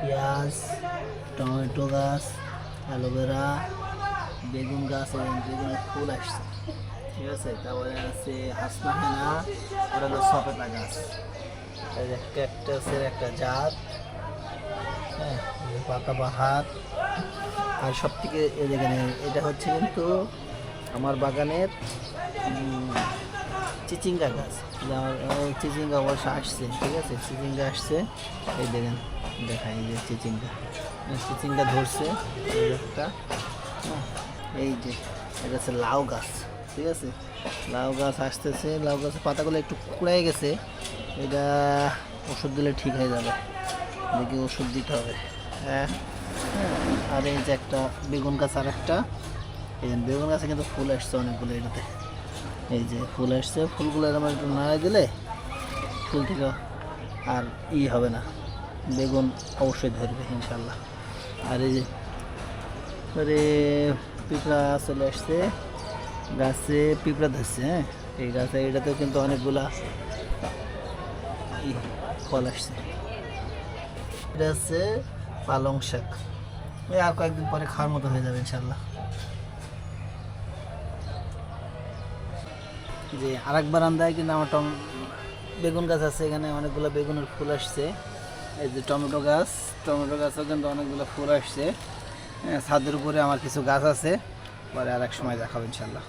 পেঁয়াজ, টমেটো গাছ, অ্যালোভেরা, বেগুন গাছ এবং বেগুনের ফুল আসছে। ঠিক আছে? তারপরে আছে হাসনা হেনা ওটা সপেটা গাছ। ক্যাকটাসের একটা জাত। হ্যাঁ পাতা বাহার আর সব থেকে এই যেখানে এটা হচ্ছে কিন্তু আমার বাগানের চিচিঙ্গা গাছ আমার চিচিঙ্গা অবশ্য আসছে ঠিক আছে? চিচিঙ্গা আসছে এই দেখেন দেখাই এই যে চিচিঙ্গা চিচিঙ্গা ধরছে একটা হ্যাঁ, এই যে এটা হচ্ছে লাউ গাছ ঠিক আছে? লাউ গাছ আসতেছে লাউ গাছের পাতাগুলো একটু কুড়াই গেছে এটা ওষুধ দিলে ঠিক হয়ে যাবে দেখি ওষুধ দিতে হবে। হ্যাঁ হ্যাঁ, আর এই যে একটা বেগুন গাছ আর একটা এই বেগুন গাছে কিন্তু ফুল আসছে অনেকগুলো এটাতে। এই যে ফুল আসছে, ফুলগুলো এরকম একটু নাড়াই দিলে ফুল থেকে আর ই হবে না, বেগুন অবশ্যই ধরবে, ইনশাল্লাহ। আর এই যে পরে পিঁপড়া চলে আসছে, গাছে পিঁপড়া ধরছে হ্যাঁ? এই গাছে, এটাতেও কিন্তু অনেকগুলা ফল আসছে। এটা হচ্ছে পালং শাক। আর কয়েকদিন পরে খাওয়ার মতো হয়ে যাবে, ইনশাল্লাহ। যে আরেক বারান্দায় কিন্তু আমার টম বেগুন গাছ আছে এখানে অনেকগুলো বেগুনের ফুল আসছে। এই যে টমেটো গাছ টমেটো গাছও কিন্তু অনেকগুলো ফুল আসছে। হ্যাঁ, ছাদের উপরে আমার কিছু গাছ আছে পরে আর এক সময় দেখাবো ইনশাল্লাহ।